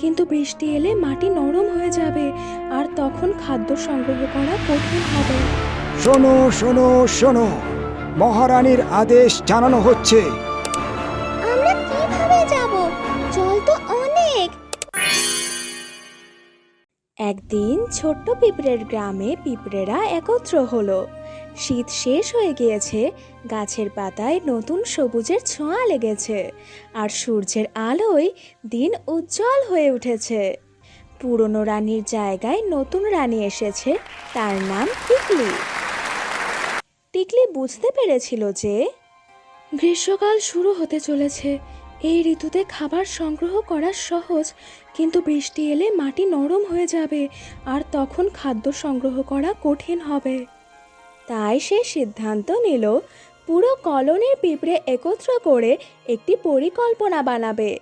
কিন্তু বৃষ্টি এলে মাটি নরম হয়ে যাবে, আর তখন খাদ্য সংগ্রহ করা কঠিন হবে। শোনো শোনো শোনো। মহারানীর আদেশ জানানো হচ্ছে। একদিন ছোট্ট পিঁপড়ের গ্রামে পিঁপড়েরা একত্র হলো। শীত শেষ হয়ে গিয়েছে, গাছের পাতায় নতুন সবুজের ছোঁয়া লেগেছে আর সূর্যের আলোয় দিন উজ্জ্বল হয়ে উঠেছে। পুরনো রানীর জায়গায় নতুন রানী এসেছে, তার নাম টিকলি। টিকলি বুঝতে পেরেছিল যে, গ্রীষ্মকাল শুরু হতে চলেছে এই ঋতুতে খাবার সংগ্রহ করা সহজ, কিন্তু বৃষ্টি এলে মাটি নরম হয়ে যাবে আর তখন খাদ্য সংগ্রহ করা কঠিন হবে। তাই সে সিদ্ধান্ত নিল, পুরো কলোনির পিঁপড়ে একত্র করে একটি পরিকল্পনা বানাবে।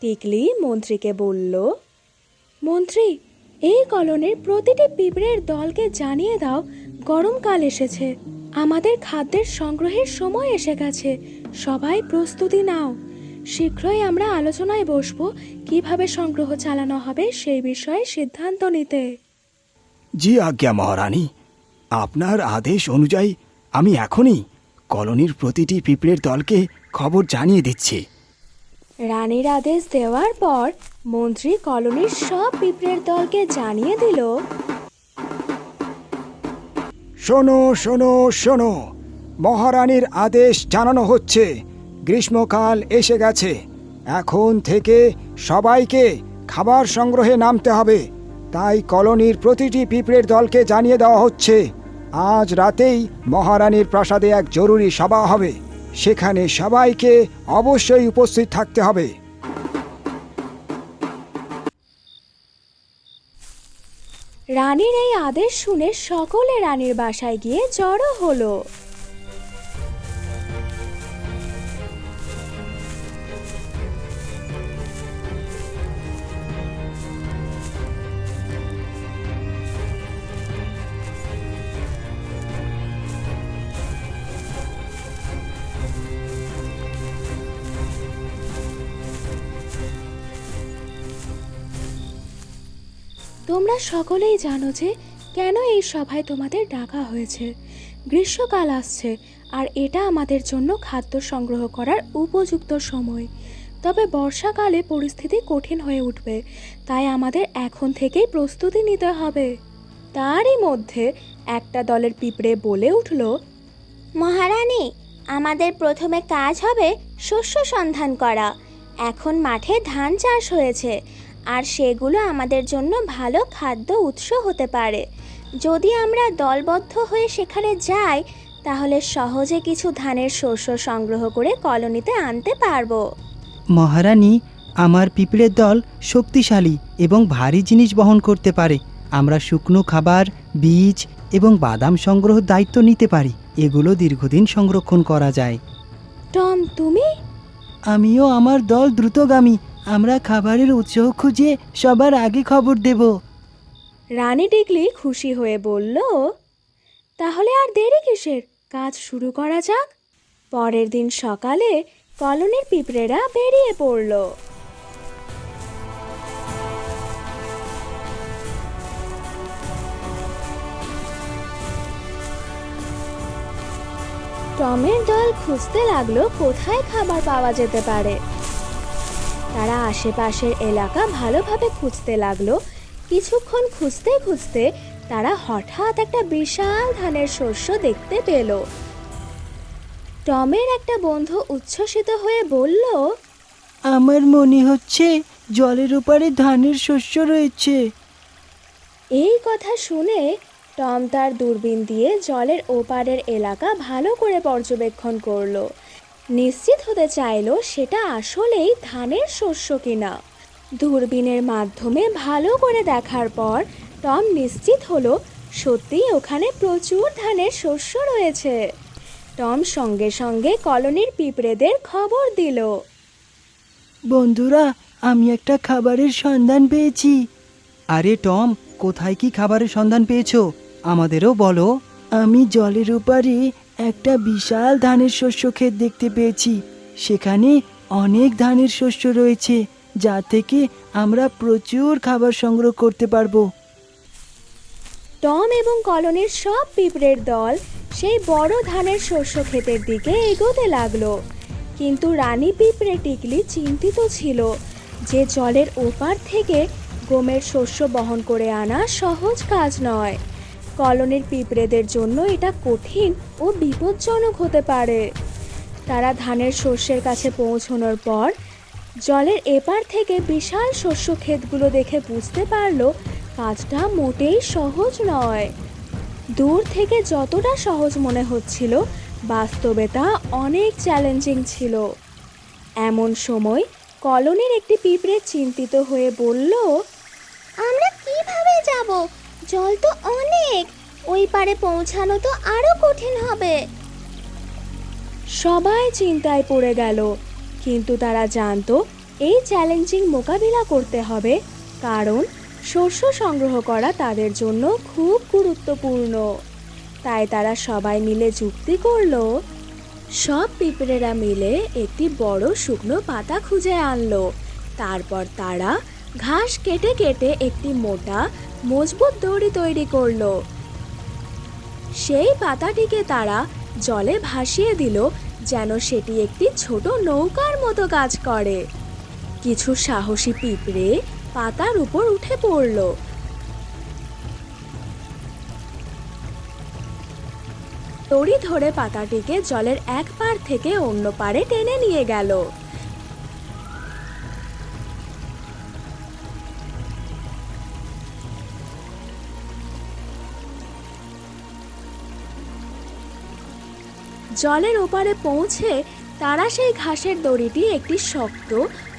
টিকলি মন্ত্রীকে বলল, মন্ত্রী, এই কলোনির প্রতিটি পিঁপড়ের দলকে জানিয়ে দাও, গরমকাল এসেছে। আমাদের খাদ্যের সংগ্রহের সময় এসে গেছে। সবাই প্রস্তুতি নাও। শীঘ্রই আমরা আলোচনায় বসবো কীভাবে সংগ্রহ চালানো হবে সেই বিষয়ে সিদ্ধান্ত নিতে। জি আজ্ঞা মহারানী আপনার আদেশ অনুযায়ী আমি এখনই কলোনির প্রতিটি পিঁপড়ের দলকে খবর জানিয়ে দিচ্ছি। রানীর আদেশ দেওয়ার পর মন্ত্রী কলোনির সব পিঁপড়ের দলকে জানিয়ে দিল। শোনো শোনো শোনো মহারানীর আদেশ জানানো হচ্ছে। গ্রীষ্মকাল এসে গেছে। এখন থেকে সবাইকে খাবার সংগ্রহে নামতে হবে। তাই কলোনির প্রতিটি পিঁপড়ের দলকে জানিয়ে দেওয়া হচ্ছে, আজ রাতেই মহারানীর প্রাসাদে এক জরুরি সভা হবে। সেখানে সবাইকে অবশ্যই উপস্থিত থাকতে হবে। রানীর এই আদেশ শুনে সকলে রানীর বাসায় গিয়ে জড়ো হলো। তোমরা সকলেই জানো যে কেন এই সভায় তোমাদের ডাকা হয়েছে। গ্রীষ্মকাল আসছে, আর এটা আমাদের জন্য খাদ্য সংগ্রহ করার উপযুক্ত সময়। তবে বর্ষাকালে পরিস্থিতি কঠিন হয়ে উঠবে, তাই আমাদের এখন থেকেই প্রস্তুতি নিতে হবে। তারই মধ্যে একটা দলের পিঁপড়ে বলে উঠল, মহারানী, আমাদের প্রথমে কাজ হবে শস্য সন্ধান করা। এখন মাঠে ধান চাষ হয়েছে আর সেগুলো আমাদের জন্য ভালো খাদ্য উৎস হতে পারে। যদি আমরা দলবদ্ধ হয়ে সেখানে যাই তাহলে সহজে কিছু ধানের শস্য সংগ্রহ করে কলোনিতে আনতে পারব। মহারানী আমার পিঁপড়ের দল শক্তিশালী এবং ভারী জিনিস বহন করতে পারে। আমরা শুকনো খাবার বীজ এবং বাদাম সংগ্রহ দায়িত্ব নিতে পারি। এগুলো দীর্ঘদিন সংরক্ষণ করা যায়। টম তুমি? আমিও আমার দল দ্রুতগামী আমরা খাবারের উৎস খুঁজে সবার আগে খবর দেব। রানী টিকলি খুশি হয়ে বলল, তাহলে আর দেরি কিসের? কাজ শুরু করা যাক। পরের দিন সকালে কলোনির পিঁপড়েরা বেরিয়ে পড়ল। টমের দল খুঁজতে লাগল, কোথায় খাবার পাওয়া যেতে পারে? তারা আশেপাশের এলাকা ভালোভাবে খুঁজতে লাগল। কিছুক্ষণ খুঁজতে খুঁজতে তারা হঠাৎ একটা বিশাল ধানের শস্য দেখতে পেল। টমের একটা বন্ধু উচ্ছ্বসিত হয়ে বলল আমার মনে হচ্ছে জলের ওপারে ধানের শস্য রয়েছে। এই কথা শুনে টম তার দূরবীন দিয়ে জলের ওপারের এলাকা ভালো করে পর্যবেক্ষণ করল। নিশ্চিত হতে চাইলো সেটা আসলেই ধানের শস্য কিনা। দূরবীনের মাধ্যমে ভালো করে দেখার পর টম নিশ্চিত হলো সত্যিই ওখানে প্রচুর ধানের শস্য রয়েছে। টম সঙ্গে সঙ্গে কলোনির পিঁপড়েদের খবর দিল। বন্ধুরা আমি একটা খাবারের সন্ধান পেয়েছি। আরে টম কোথায় কি খাবারের সন্ধান পেয়েছ? আমাদেরও বলো। আমি জলের ওপারে একটা বিশাল ধানের শস্য ক্ষেত দেখতে পেয়েছি। সেখানে অনেক ধানের শস্য রয়েছে, যা থেকে আমরা প্রচুর খাবার সংগ্রহ করতে পারব। টম এবং কলোনির সব পিঁপড়ের দল সেই বড় ধানের শস্য ক্ষেতের দিকে এগোতে লাগল। কিন্তু রানী পিঁপড়ে টিকলি চিন্তিত ছিল যে জলের ওপার থেকে গমের শস্য বহন করে আনা সহজ কাজ নয়। কলোনির পিঁপড়েদের জন্য এটা কঠিন ও বিপজ্জনক হতে পারে। তারা ধানের শস্যের কাছে পৌঁছানোর পর জলের এপার থেকে বিশাল শস্য ক্ষেতগুলো দেখে বুঝতে পারল, কাজটা মোটেই সহজ নয়। দূর থেকে যতটা সহজ মনে হচ্ছিল, বাস্তবে তা অনেক চ্যালেঞ্জিং ছিল। এমন সময় কলোনির একটি পিঁপড়ে চিন্তিত হয়ে বলল, আমরা কীভাবে যাব? জল তো অনেক। ওই পারে পৌঁছানো তো আরও কঠিন হবে। সবাই চিন্তায় পড়ে গেল। কিন্তু তারা জানতো, এই চ্যালেঞ্জিং মোকাবিলা করতে হবে। কারণ শস্য সংগ্রহ করা তাদের জন্য খুব গুরুত্বপূর্ণ। তাই তারা সবাই মিলে যুক্তি করল, সব পিঁপড়েরা মিলে একটি বড় শুকনো পাতা খুঁজে আনলো। তারপর তারা ঘাস কেটে কেটে একটি মোটা মজবুত দড়ি তৈরি করল। সেই পাতাটিকে তারা জলে ভাসিয়ে দিল, যেন সেটি একটি ছোট নৌকার মতো কাজ করে। কিছু সাহসী পিঁপড়ে পাতার উপর উঠে পড়ল। দড়ি ধরে পাতাটিকে জলের এক পার থেকে অন্য পারে টেনে নিয়ে গেল। জলের ওপারে পৌঁছে তারা সেই ঘাসের দড়িটি একটি শক্ত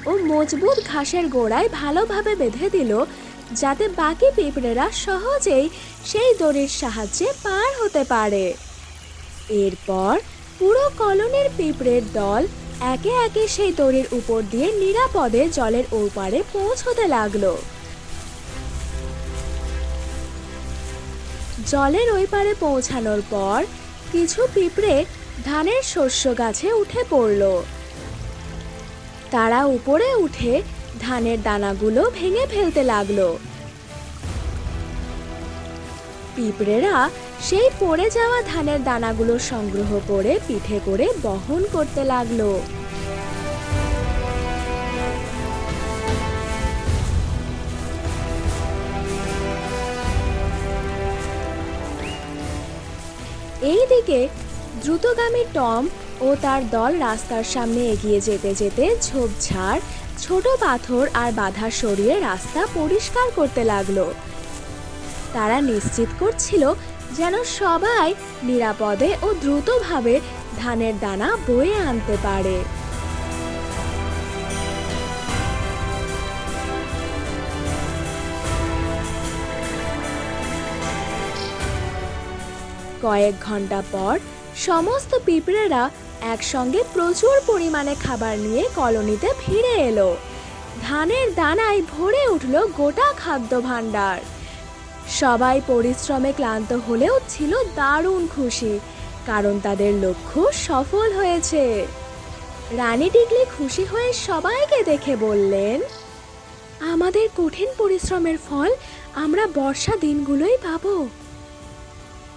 ও মজবুত ঘাসের গোড়ায় ভালোভাবে বেঁধে দিল, যাতে বাকি পিঁপড়েরা সহজেই সেই দড়ির সাহায্যে পার হতে পারে। এরপর পুরো কলোনির পিঁপড়ের দল একে একে সেই দড়ির উপর দিয়ে নিরাপদে জলের ওপারে পৌঁছতে লাগল। জলের ওই পারে পৌঁছানোর পর কিছু পিঁপড়ে ধানের শস্য গাছে উঠে পড়ল। তারা উপরে উঠে ধানের দানাগুলো ভেঙে ফেলতে লাগল। পিঁপড়েরা সেই পড়ে যাওয়া ধানের দানাগুলো সংগ্রহ করে পিঠে করে বহন করতে লাগল। এইদিকে দ্রুতগামী টম ও তার দল রাস্তার সামনে এগিয়ে যেতে যেতে ঝোপঝাড়, ছোট পাথর আর বাধা সরিয়ে রাস্তা পরিষ্কার করতে লাগল। তারা নিশ্চিত করছিল যেন সবাই নিরাপদে ও দ্রুতভাবে ধানের দানা বয়ে আনতে পারে। কয়েক ঘণ্টা পর সমস্ত পিঁপড়েরা একসঙ্গে প্রচুর পরিমাণে খাবার নিয়ে কলোনিতে ফিরে এলো। ধানের দানায় ভরে উঠল গোটা খাদ্য ভাণ্ডার। সবাই পরিশ্রমে ক্লান্ত হলেও ছিল দারুণ খুশি, কারণ তাদের লক্ষ্য সফল হয়েছে। রানী টিকলি খুশি হয়ে সবাইকে দেখে বললেন, আমাদের কঠিন পরিশ্রমের ফল আমরা বর্ষা দিনগুলোই পাবো।